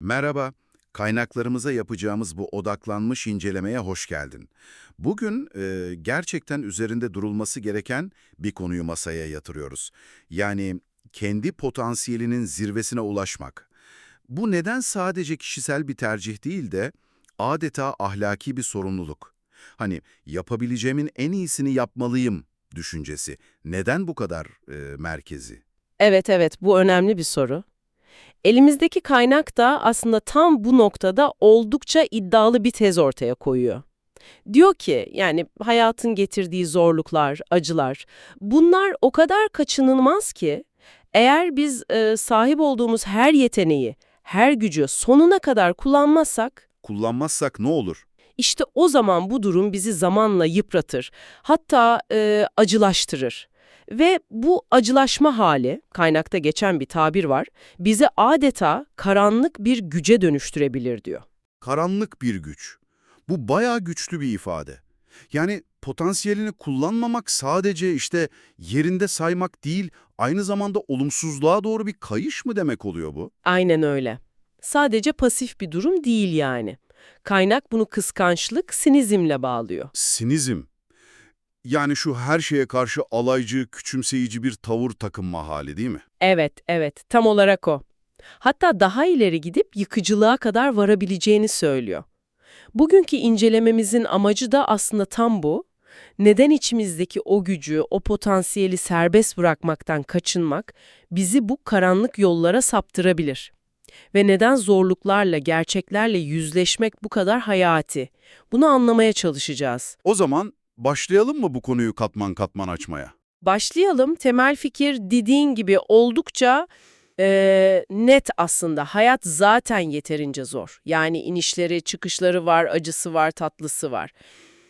Merhaba, kaynaklarımıza yapacağımız bu odaklanmış incelemeye hoş geldin. Bugün e, gerçekten üzerinde durulması gereken bir konuyu masaya yatırıyoruz. Yani kendi potansiyelinin zirvesine ulaşmak. Bu neden sadece kişisel bir tercih değil de adeta ahlaki bir sorumluluk. Hani yapabileceğimin en iyisini yapmalıyım düşüncesi. Neden bu kadar e, merkezi? Evet evet bu önemli bir soru. Elimizdeki kaynak da aslında tam bu noktada oldukça iddialı bir tez ortaya koyuyor. Diyor ki yani hayatın getirdiği zorluklar, acılar bunlar o kadar kaçınılmaz ki eğer biz e, sahip olduğumuz her yeteneği, her gücü sonuna kadar kullanmazsak Kullanmazsak ne olur? işte o zaman bu durum bizi zamanla yıpratır, hatta e, acılaştırır. Ve bu acılaşma hali, kaynakta geçen bir tabir var, bizi adeta karanlık bir güce dönüştürebilir diyor. Karanlık bir güç. Bu bayağı güçlü bir ifade. Yani potansiyelini kullanmamak sadece işte yerinde saymak değil, aynı zamanda olumsuzluğa doğru bir kayış mı demek oluyor bu? Aynen öyle. Sadece pasif bir durum değil yani. Kaynak bunu kıskançlık, sinizmle bağlıyor. Sinizm. Yani şu her şeye karşı alaycı, küçümseyici bir tavır takınma hali değil mi? Evet, evet, tam olarak o. Hatta daha ileri gidip yıkıcılığa kadar varabileceğini söylüyor. Bugünkü incelememizin amacı da aslında tam bu. Neden içimizdeki o gücü, o potansiyeli serbest bırakmaktan kaçınmak bizi bu karanlık yollara saptırabilir? Ve neden zorluklarla, gerçeklerle yüzleşmek bu kadar hayati? Bunu anlamaya çalışacağız. O zaman başlayalım mı bu konuyu katman katman açmaya? Başlayalım. Temel fikir dediğin gibi oldukça eee, net aslında. Hayat zaten yeterince zor. Yani inişleri, çıkışları var, acısı var, tatlısı var.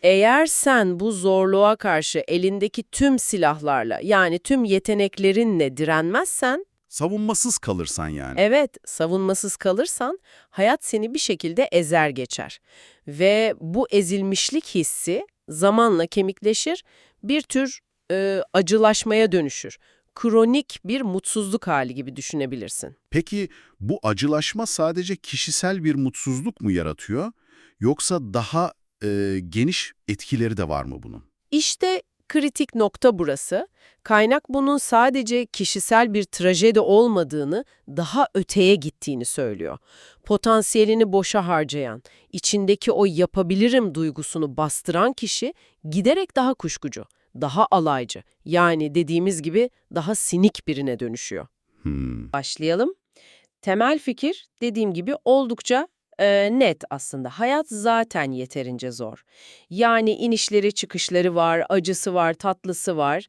Eğer sen bu zorluğa karşı elindeki tüm silahlarla yani tüm yeteneklerinle direnmezsen, Savunmasız kalırsan yani. evet savunmasız kalırsan hayat seni bir şekilde ezer geçer. Ve bu ezilmişlik hissi zamanla kemikleşir, bir tür e, acılaşmaya dönüşür. Kronik bir mutsuzluk hali gibi düşünebilirsin. Peki bu acılaşma sadece kişisel bir mutsuzluk mu yaratıyor? Yoksa daha e, geniş etkileri de var mı bunun? İşte kritik nokta burası. Kaynak bunun sadece kişisel bir trajedi olmadığını, daha öteye gittiğini söylüyor. Potansiyelini boşa harcayan, içindeki o yapabilirim duygusunu bastıran kişi giderek daha kuşkucu, daha alaycı, yani dediğimiz gibi daha sinik birine dönüşüyor. Hmm. Başlayalım. Temel fikir dediğim gibi oldukça e, net aslında. Hayat zaten yeterince zor. Yani inişleri çıkışları var, acısı var, tatlısı var.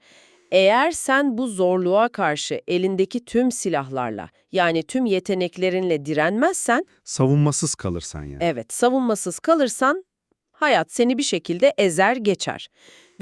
Eğer sen bu zorluğa karşı elindeki tüm silahlarla yani tüm yeteneklerinle direnmezsen, Savunmasız kalırsan yani. evet savunmasız kalırsan hayat seni bir şekilde ezer geçer.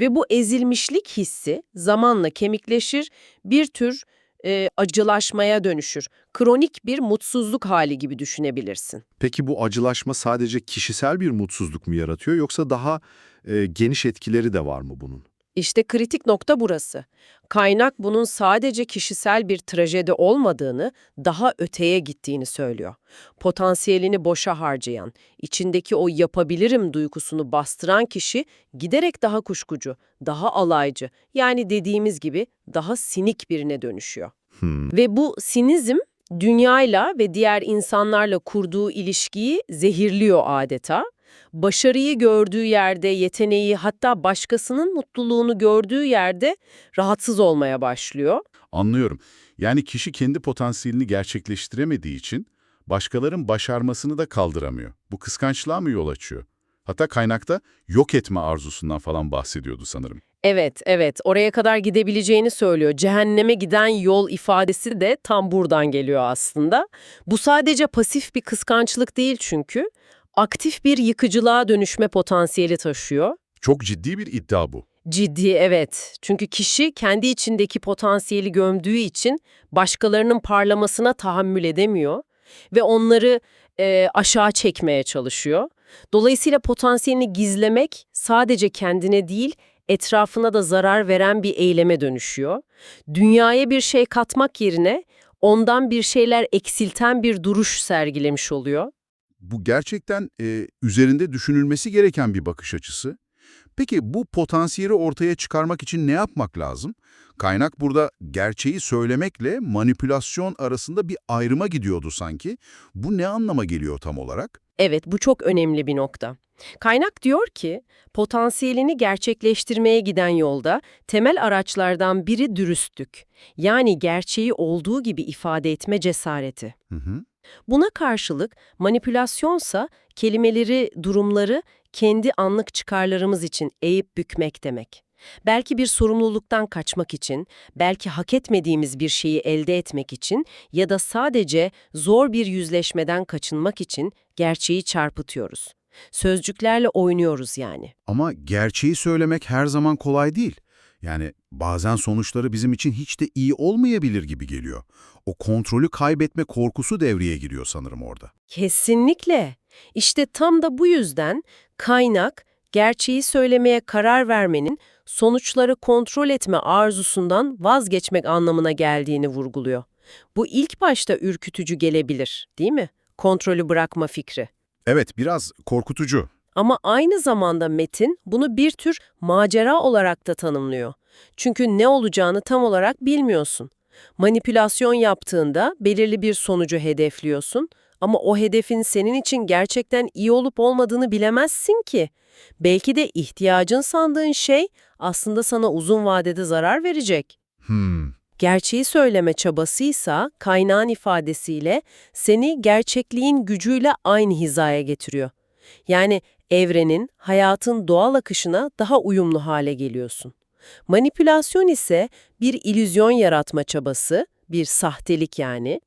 Ve bu ezilmişlik hissi zamanla kemikleşir, bir tür e, acılaşmaya dönüşür. Kronik bir mutsuzluk hali gibi düşünebilirsin. Peki bu acılaşma sadece kişisel bir mutsuzluk mu yaratıyor yoksa daha e, geniş etkileri de var mı bunun? İşte kritik nokta burası. Kaynak bunun sadece kişisel bir trajedi olmadığını, daha öteye gittiğini söylüyor. Potansiyelini boşa harcayan, içindeki o yapabilirim duygusunu bastıran kişi giderek daha kuşkucu, daha alaycı, yani dediğimiz gibi daha sinik birine dönüşüyor. Hmm. Ve bu sinizm dünyayla ve diğer insanlarla kurduğu ilişkiyi zehirliyor adeta. Başarıyı gördüğü yerde, yeteneği hatta başkasının mutluluğunu gördüğü yerde rahatsız olmaya başlıyor. Anlıyorum. Yani kişi kendi potansiyelini gerçekleştiremediği için başkalarının başarmasını da kaldıramıyor. Bu kıskançlığa mı yol açıyor? Hatta kaynakta yok etme arzusundan falan bahsediyordu sanırım. Evet, evet. Oraya kadar gidebileceğini söylüyor. Cehenneme giden yol ifadesi de tam buradan geliyor aslında. Bu sadece pasif bir kıskançlık değil çünkü. Aktif bir yıkıcılığa dönüşme potansiyeli taşıyor. Çok ciddi bir iddia bu. Ciddi evet. Çünkü kişi kendi içindeki potansiyeli gömdüğü için başkalarının parlamasına tahammül edemiyor ve onları e, aşağı çekmeye çalışıyor. Dolayısıyla potansiyelini gizlemek sadece kendine değil, etrafına da zarar veren bir eyleme dönüşüyor. Dünyaya bir şey katmak yerine ondan bir şeyler eksilten bir duruş sergilemiş oluyor. Bu gerçekten e, üzerinde düşünülmesi gereken bir bakış açısı. Peki bu potansiyeli ortaya çıkarmak için ne yapmak lazım? Kaynak burada gerçeği söylemekle manipülasyon arasında bir ayrıma gidiyordu sanki. Bu ne anlama geliyor tam olarak? Evet, bu çok önemli bir nokta. Kaynak diyor ki, potansiyelini gerçekleştirmeye giden yolda temel araçlardan biri dürüstlük. Yani gerçeği olduğu gibi ifade etme cesareti. Hı hı. Buna karşılık manipülasyonsa kelimeleri, durumları kendi anlık çıkarlarımız için eğip bükmek demek. Belki bir sorumluluktan kaçmak için, belki hak etmediğimiz bir şeyi elde etmek için ya da sadece zor bir yüzleşmeden kaçınmak için gerçeği çarpıtıyoruz. Sözcüklerle oynuyoruz yani. Ama gerçeği söylemek her zaman kolay değil. Yani bazen sonuçları bizim için hiç de iyi olmayabilir gibi geliyor. O kontrolü kaybetme korkusu devreye giriyor sanırım orada. Kesinlikle. İşte tam da bu yüzden kaynak, gerçeği söylemeye karar vermenin sonuçları kontrol etme arzusundan vazgeçmek anlamına geldiğini vurguluyor. Bu ilk başta ürkütücü gelebilir, değil mi? Kontrolü bırakma fikri. Evet, biraz korkutucu. Ama aynı zamanda metin bunu bir tür macera olarak da tanımlıyor. Çünkü ne olacağını tam olarak bilmiyorsun. Manipülasyon yaptığında belirli bir sonucu hedefliyorsun ama o hedefin senin için gerçekten iyi olup olmadığını bilemezsin ki. Belki de ihtiyacın sandığın şey aslında sana uzun vadede zarar verecek. Hmm. Gerçeği söyleme çabasıysa kaynağın ifadesiyle seni gerçekliğin gücüyle aynı hizaya getiriyor. Yani evrenin, hayatın doğal akışına daha uyumlu hale geliyorsun. Manipülasyon ise bir ilüzyon yaratma çabası, bir sahtelik yani.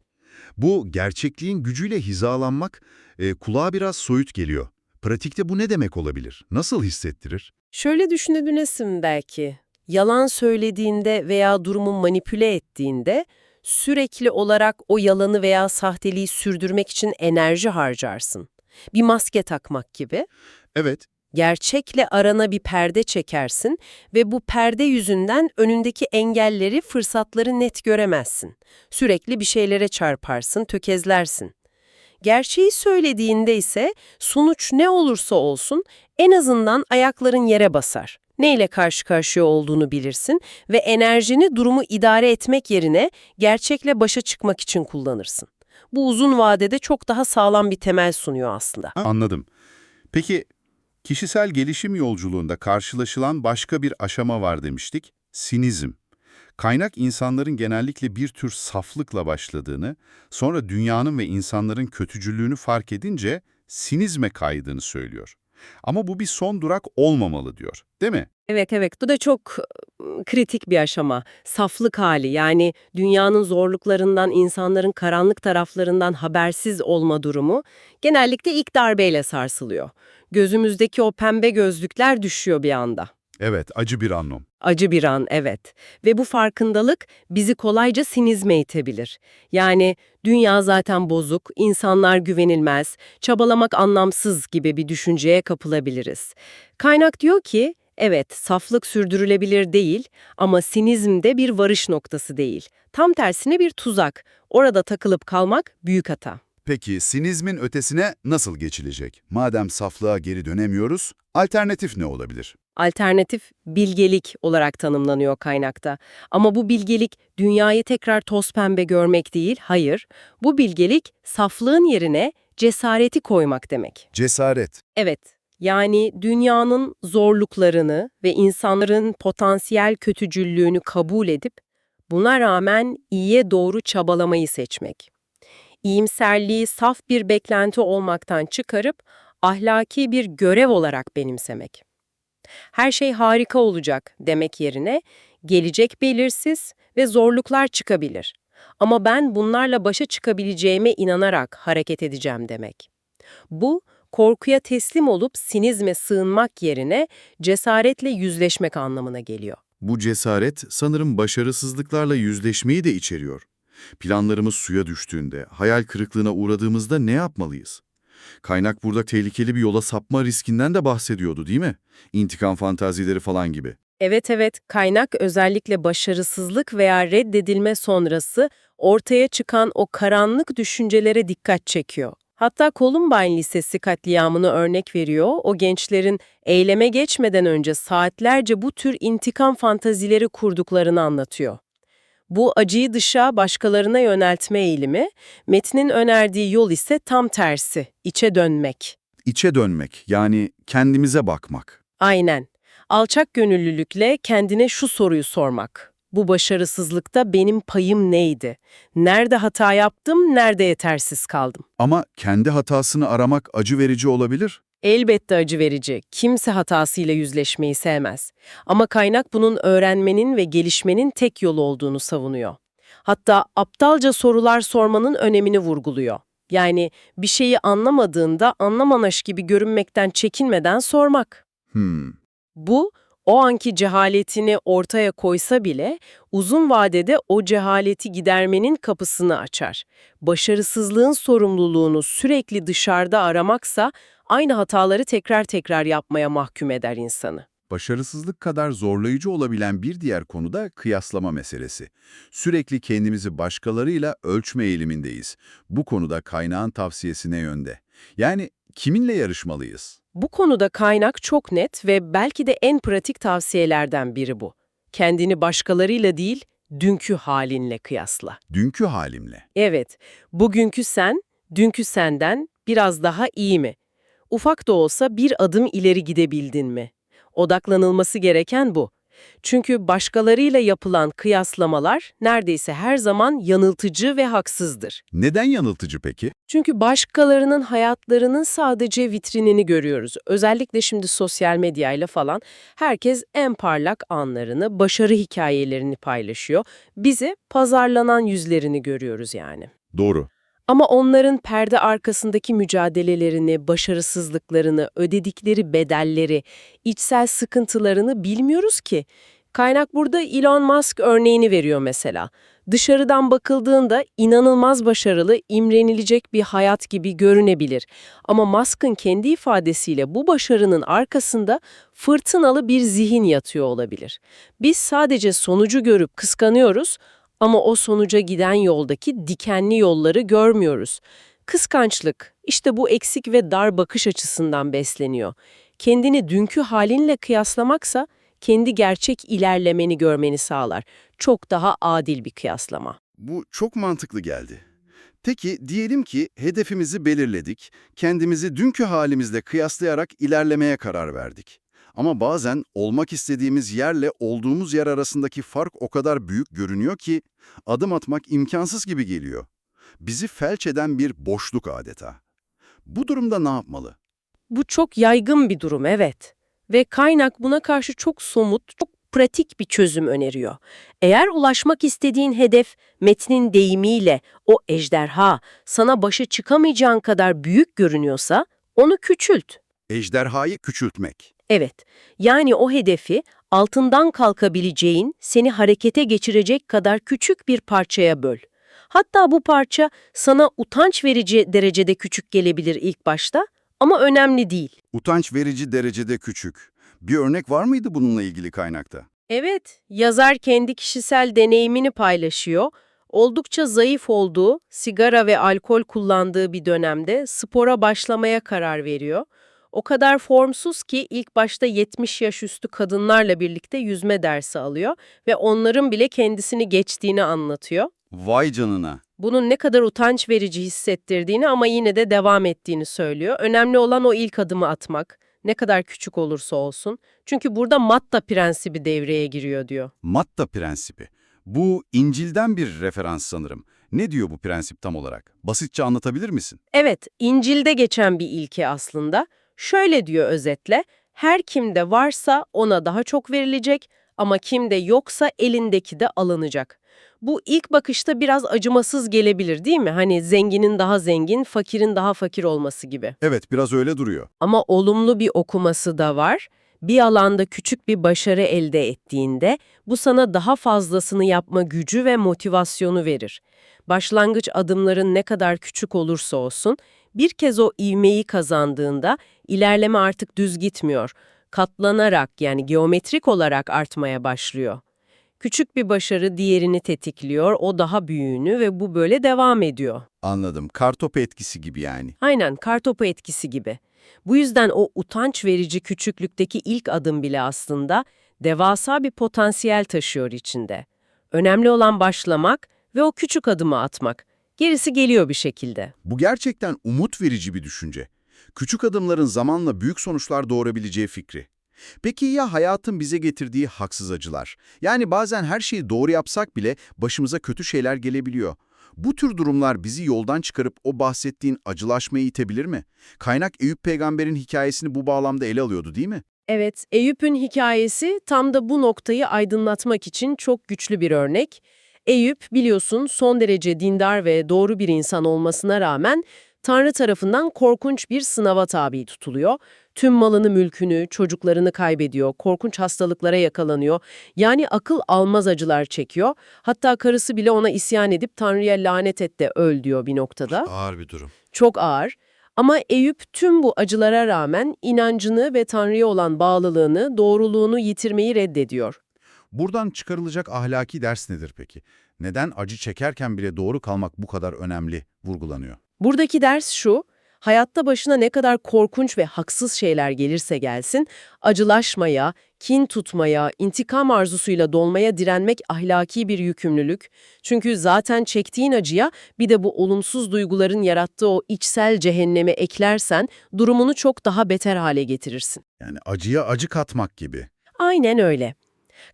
Bu gerçekliğin gücüyle hizalanmak e, kulağa biraz soyut geliyor. Pratikte bu ne demek olabilir? Nasıl hissettirir? Şöyle düşünebilirsin belki. Yalan söylediğinde veya durumu manipüle ettiğinde sürekli olarak o yalanı veya sahteliği sürdürmek için enerji harcarsın. Bir maske takmak gibi. Evet, Gerçekle arana bir perde çekersin ve bu perde yüzünden önündeki engelleri, fırsatları net göremezsin. Sürekli bir şeylere çarparsın, tökezlersin. Gerçeği söylediğinde ise sonuç ne olursa olsun en azından ayakların yere basar. Neyle karşı karşıya olduğunu bilirsin ve enerjini durumu idare etmek yerine gerçekle başa çıkmak için kullanırsın. Bu uzun vadede çok daha sağlam bir temel sunuyor aslında. anladım. Peki, kişisel gelişim yolculuğunda karşılaşılan başka bir aşama var demiştik, sinizm. Kaynak insanların genellikle bir tür saflıkla başladığını, sonra dünyanın ve insanların kötücüllüğünü fark edince sinizme kaydığını söylüyor. Ama bu bir son durak olmamalı diyor, değil mi? Evet evet bu da çok kritik bir aşama. Saflık hali yani dünyanın zorluklarından, insanların karanlık taraflarından habersiz olma durumu genellikle ilk darbeyle sarsılıyor. Gözümüzdeki o pembe gözlükler düşüyor bir anda. Evet, acı bir anlam. Acı bir an, evet. Ve bu farkındalık bizi kolayca sinizme itebilir. Yani dünya zaten bozuk, insanlar güvenilmez, çabalamak anlamsız gibi bir düşünceye kapılabiliriz. Kaynak diyor ki, evet saflık sürdürülebilir değil ama sinizm de bir varış noktası değil. Tam tersine bir tuzak. Orada takılıp kalmak büyük hata. Peki sinizmin ötesine nasıl geçilecek? Madem saflığa geri dönemiyoruz, alternatif ne olabilir? Alternatif bilgelik olarak tanımlanıyor kaynakta. Ama bu bilgelik dünyayı tekrar toz pembe görmek değil, hayır. Bu bilgelik saflığın yerine cesareti koymak demek. Cesaret. Evet, yani dünyanın zorluklarını ve insanların potansiyel kötücüllüğünü kabul edip buna rağmen iyiye doğru çabalamayı seçmek. İyimserliği saf bir beklenti olmaktan çıkarıp ahlaki bir görev olarak benimsemek. Her şey harika olacak demek yerine gelecek belirsiz ve zorluklar çıkabilir. Ama ben bunlarla başa çıkabileceğime inanarak hareket edeceğim demek. Bu, korkuya teslim olup sinizme sığınmak yerine cesaretle yüzleşmek anlamına geliyor. Bu cesaret sanırım başarısızlıklarla yüzleşmeyi de içeriyor. Planlarımız suya düştüğünde, hayal kırıklığına uğradığımızda ne yapmalıyız? Kaynak burada tehlikeli bir yola sapma riskinden de bahsediyordu değil mi? İntikam fantazileri falan gibi. Evet evet, kaynak özellikle başarısızlık veya reddedilme sonrası ortaya çıkan o karanlık düşüncelere dikkat çekiyor. Hatta Columbine Lisesi katliamını örnek veriyor. O gençlerin eyleme geçmeden önce saatlerce bu tür intikam fantazileri kurduklarını anlatıyor. Bu acıyı dışa başkalarına yöneltme eğilimi, metnin önerdiği yol ise tam tersi, içe dönmek. İçe dönmek, yani kendimize bakmak. Aynen. Alçak gönüllülükle kendine şu soruyu sormak. Bu başarısızlıkta benim payım neydi? Nerede hata yaptım, nerede yetersiz kaldım? Ama kendi hatasını aramak acı verici olabilir. Elbette acı verici. Kimse hatasıyla yüzleşmeyi sevmez. Ama kaynak bunun öğrenmenin ve gelişmenin tek yolu olduğunu savunuyor. Hatta aptalca sorular sormanın önemini vurguluyor. Yani bir şeyi anlamadığında anlamanaş gibi görünmekten çekinmeden sormak. Hmm. Bu, o anki cehaletini ortaya koysa bile uzun vadede o cehaleti gidermenin kapısını açar. Başarısızlığın sorumluluğunu sürekli dışarıda aramaksa aynı hataları tekrar tekrar yapmaya mahkum eder insanı. Başarısızlık kadar zorlayıcı olabilen bir diğer konu da kıyaslama meselesi. Sürekli kendimizi başkalarıyla ölçme eğilimindeyiz. Bu konuda kaynağın tavsiyesi ne yönde? Yani kiminle yarışmalıyız? Bu konuda kaynak çok net ve belki de en pratik tavsiyelerden biri bu. Kendini başkalarıyla değil, dünkü halinle kıyasla. Dünkü halimle. Evet, bugünkü sen, dünkü senden biraz daha iyi mi? Ufak da olsa bir adım ileri gidebildin mi? Odaklanılması gereken bu. Çünkü başkalarıyla yapılan kıyaslamalar neredeyse her zaman yanıltıcı ve haksızdır. Neden yanıltıcı peki? Çünkü başkalarının hayatlarının sadece vitrinini görüyoruz. Özellikle şimdi sosyal medyayla falan herkes en parlak anlarını, başarı hikayelerini paylaşıyor. Bizi pazarlanan yüzlerini görüyoruz yani. Doğru. Ama onların perde arkasındaki mücadelelerini, başarısızlıklarını, ödedikleri bedelleri, içsel sıkıntılarını bilmiyoruz ki. Kaynak burada Elon Musk örneğini veriyor mesela. Dışarıdan bakıldığında inanılmaz başarılı, imrenilecek bir hayat gibi görünebilir. Ama Musk'ın kendi ifadesiyle bu başarının arkasında fırtınalı bir zihin yatıyor olabilir. Biz sadece sonucu görüp kıskanıyoruz ama o sonuca giden yoldaki dikenli yolları görmüyoruz. Kıskançlık, işte bu eksik ve dar bakış açısından besleniyor. Kendini dünkü halinle kıyaslamaksa, kendi gerçek ilerlemeni görmeni sağlar. Çok daha adil bir kıyaslama. Bu çok mantıklı geldi. Peki diyelim ki hedefimizi belirledik, kendimizi dünkü halimizle kıyaslayarak ilerlemeye karar verdik. Ama bazen olmak istediğimiz yerle olduğumuz yer arasındaki fark o kadar büyük görünüyor ki adım atmak imkansız gibi geliyor. Bizi felç eden bir boşluk adeta. Bu durumda ne yapmalı? Bu çok yaygın bir durum, evet. Ve kaynak buna karşı çok somut, çok pratik bir çözüm öneriyor. Eğer ulaşmak istediğin hedef metnin deyimiyle o ejderha sana başa çıkamayacağın kadar büyük görünüyorsa onu küçült. Ejderhayı küçültmek. Evet, yani o hedefi altından kalkabileceğin, seni harekete geçirecek kadar küçük bir parçaya böl. Hatta bu parça sana utanç verici derecede küçük gelebilir ilk başta ama önemli değil. Utanç verici derecede küçük. Bir örnek var mıydı bununla ilgili kaynakta? Evet, yazar kendi kişisel deneyimini paylaşıyor. Oldukça zayıf olduğu, sigara ve alkol kullandığı bir dönemde spora başlamaya karar veriyor. O kadar formsuz ki ilk başta 70 yaş üstü kadınlarla birlikte yüzme dersi alıyor ve onların bile kendisini geçtiğini anlatıyor. Vay canına. Bunun ne kadar utanç verici hissettirdiğini ama yine de devam ettiğini söylüyor. Önemli olan o ilk adımı atmak. Ne kadar küçük olursa olsun. Çünkü burada matta prensibi devreye giriyor diyor. Matta prensibi. Bu İncil'den bir referans sanırım. Ne diyor bu prensip tam olarak? Basitçe anlatabilir misin? Evet, İncil'de geçen bir ilke aslında. Şöyle diyor özetle, her kimde varsa ona daha çok verilecek ama kimde yoksa elindeki de alınacak. Bu ilk bakışta biraz acımasız gelebilir değil mi? Hani zenginin daha zengin, fakirin daha fakir olması gibi. Evet, biraz öyle duruyor. Ama olumlu bir okuması da var. Bir alanda küçük bir başarı elde ettiğinde bu sana daha fazlasını yapma gücü ve motivasyonu verir. Başlangıç adımların ne kadar küçük olursa olsun bir kez o ivmeyi kazandığında ilerleme artık düz gitmiyor. katlanarak yani geometrik olarak artmaya başlıyor. Küçük bir başarı diğerini tetikliyor, o daha büyüğünü ve bu böyle devam ediyor. Anladım. Kartopu etkisi gibi yani. Aynen kartopu etkisi gibi. Bu yüzden o utanç verici küçüklükteki ilk adım bile aslında devasa bir potansiyel taşıyor içinde. Önemli olan başlamak ve o küçük adımı atmak. Gerisi geliyor bir şekilde. Bu gerçekten umut verici bir düşünce. Küçük adımların zamanla büyük sonuçlar doğurabileceği fikri. Peki ya hayatın bize getirdiği haksız acılar? Yani bazen her şeyi doğru yapsak bile başımıza kötü şeyler gelebiliyor. Bu tür durumlar bizi yoldan çıkarıp o bahsettiğin acılaşmaya itebilir mi? Kaynak Eyüp peygamberin hikayesini bu bağlamda ele alıyordu değil mi? Evet, Eyüp'ün hikayesi tam da bu noktayı aydınlatmak için çok güçlü bir örnek. Eyüp biliyorsun son derece dindar ve doğru bir insan olmasına rağmen Tanrı tarafından korkunç bir sınava tabi tutuluyor. Tüm malını, mülkünü, çocuklarını kaybediyor, korkunç hastalıklara yakalanıyor. Yani akıl almaz acılar çekiyor. Hatta karısı bile ona isyan edip Tanrı'ya lanet et de öl diyor bir noktada. Ağır bir durum. Çok ağır. Ama Eyüp tüm bu acılara rağmen inancını ve Tanrı'ya olan bağlılığını, doğruluğunu yitirmeyi reddediyor. Buradan çıkarılacak ahlaki ders nedir peki? Neden acı çekerken bile doğru kalmak bu kadar önemli vurgulanıyor? Buradaki ders şu, hayatta başına ne kadar korkunç ve haksız şeyler gelirse gelsin, acılaşmaya, kin tutmaya, intikam arzusuyla dolmaya direnmek ahlaki bir yükümlülük. Çünkü zaten çektiğin acıya bir de bu olumsuz duyguların yarattığı o içsel cehenneme eklersen durumunu çok daha beter hale getirirsin. Yani acıya acı katmak gibi. Aynen öyle.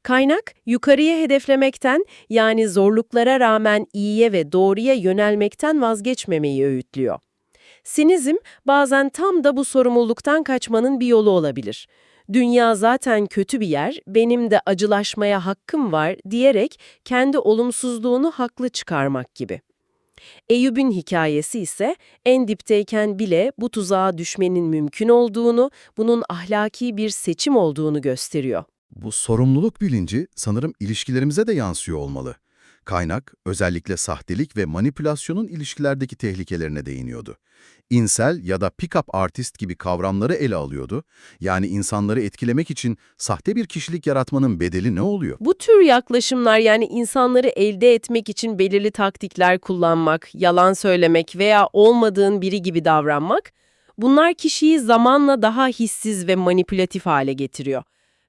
Kaynak, yukarıya hedeflemekten yani zorluklara rağmen iyiye ve doğruya yönelmekten vazgeçmemeyi öğütlüyor. Sinizm bazen tam da bu sorumluluktan kaçmanın bir yolu olabilir. Dünya zaten kötü bir yer, benim de acılaşmaya hakkım var diyerek kendi olumsuzluğunu haklı çıkarmak gibi. Eyüp'ün hikayesi ise en dipteyken bile bu tuzağa düşmenin mümkün olduğunu, bunun ahlaki bir seçim olduğunu gösteriyor. Bu sorumluluk bilinci sanırım ilişkilerimize de yansıyor olmalı. Kaynak, özellikle sahtelik ve manipülasyonun ilişkilerdeki tehlikelerine değiniyordu. İnsel ya da pick-up artist gibi kavramları ele alıyordu. Yani insanları etkilemek için sahte bir kişilik yaratmanın bedeli ne oluyor? Bu tür yaklaşımlar yani insanları elde etmek için belirli taktikler kullanmak, yalan söylemek veya olmadığın biri gibi davranmak, bunlar kişiyi zamanla daha hissiz ve manipülatif hale getiriyor.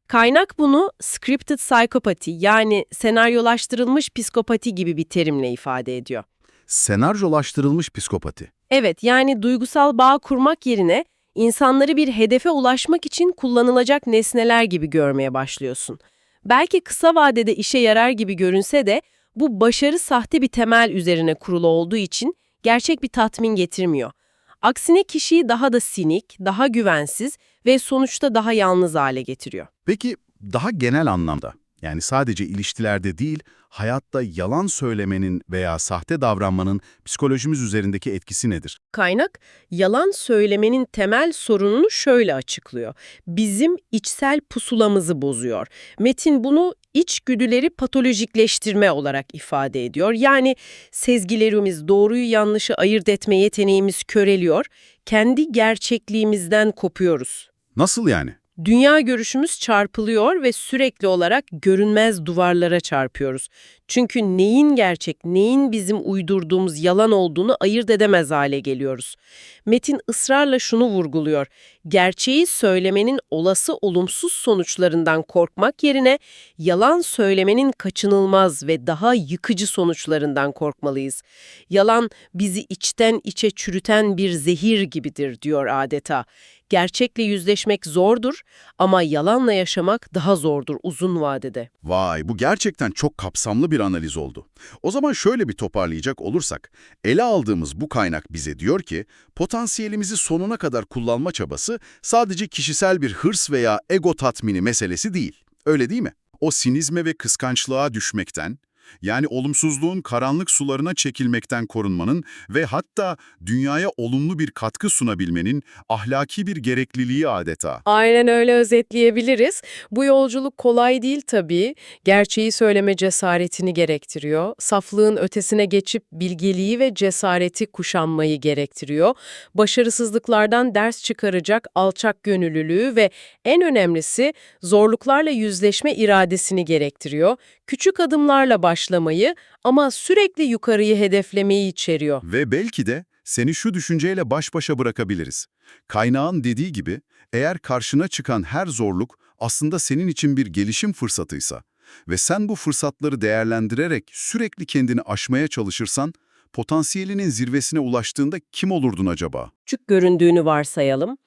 Kaynak bunu scripted psychopathy yani senaryolaştırılmış psikopati gibi bir terimle ifade ediyor. Senaryolaştırılmış psikopati. Evet, yani duygusal bağ kurmak yerine insanları bir hedefe ulaşmak için kullanılacak nesneler gibi görmeye başlıyorsun. Belki kısa vadede işe yarar gibi görünse de bu başarı sahte bir temel üzerine kurulu olduğu için gerçek bir tatmin getirmiyor. Aksine kişiyi daha da sinik, daha güvensiz ve sonuçta daha yalnız hale getiriyor. Peki daha genel anlamda, yani sadece ilişkilerde değil, hayatta yalan söylemenin veya sahte davranmanın psikolojimiz üzerindeki etkisi nedir? Kaynak, yalan söylemenin temel sorununu şöyle açıklıyor. Bizim içsel pusulamızı bozuyor. Metin bunu içgüdüleri patolojikleştirme olarak ifade ediyor. Yani sezgilerimiz doğruyu yanlışı ayırt etme yeteneğimiz köreliyor, kendi gerçekliğimizden kopuyoruz. Nasıl yani? Dünya görüşümüz çarpılıyor ve sürekli olarak görünmez duvarlara çarpıyoruz. Çünkü neyin gerçek, neyin bizim uydurduğumuz yalan olduğunu ayırt edemez hale geliyoruz. Metin ısrarla şunu vurguluyor. Gerçeği söylemenin olası olumsuz sonuçlarından korkmak yerine yalan söylemenin kaçınılmaz ve daha yıkıcı sonuçlarından korkmalıyız. Yalan bizi içten içe çürüten bir zehir gibidir diyor adeta. Gerçekle yüzleşmek zordur ama yalanla yaşamak daha zordur uzun vadede. Vay, bu gerçekten çok kapsamlı bir analiz oldu. O zaman şöyle bir toparlayacak olursak, ele aldığımız bu kaynak bize diyor ki, potansiyelimizi sonuna kadar kullanma çabası sadece kişisel bir hırs veya ego tatmini meselesi değil. Öyle değil mi? O sinizme ve kıskançlığa düşmekten, Yani olumsuzluğun karanlık sularına çekilmekten korunmanın ve hatta dünyaya olumlu bir katkı sunabilmenin ahlaki bir gerekliliği adeta. Aynen öyle özetleyebiliriz. Bu yolculuk kolay değil tabii. Gerçeği söyleme cesaretini gerektiriyor. Saflığın ötesine geçip bilgeliği ve cesareti kuşanmayı gerektiriyor. Başarısızlıklardan ders çıkaracak alçak gönüllülüğü ve en önemlisi zorluklarla yüzleşme iradesini gerektiriyor. Küçük adımlarla başlamayı ama sürekli yukarıyı hedeflemeyi içeriyor. Ve belki de seni şu düşünceyle baş başa bırakabiliriz. Kaynağın dediği gibi, eğer karşına çıkan her zorluk aslında senin için bir gelişim fırsatıysa ve sen bu fırsatları değerlendirerek sürekli kendini aşmaya çalışırsan, potansiyelinin zirvesine ulaştığında kim olurdun acaba? küçük göründüğünü varsayalım.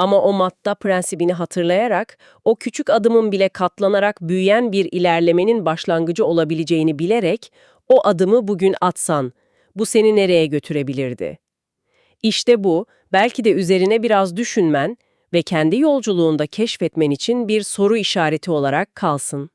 Ama o matta prensibini hatırlayarak, o küçük adımın bile katlanarak büyüyen bir ilerlemenin başlangıcı olabileceğini bilerek, o adımı bugün atsan, bu seni nereye götürebilirdi? İşte bu, belki de üzerine biraz düşünmen ve kendi yolculuğunda keşfetmen için bir soru işareti olarak kalsın.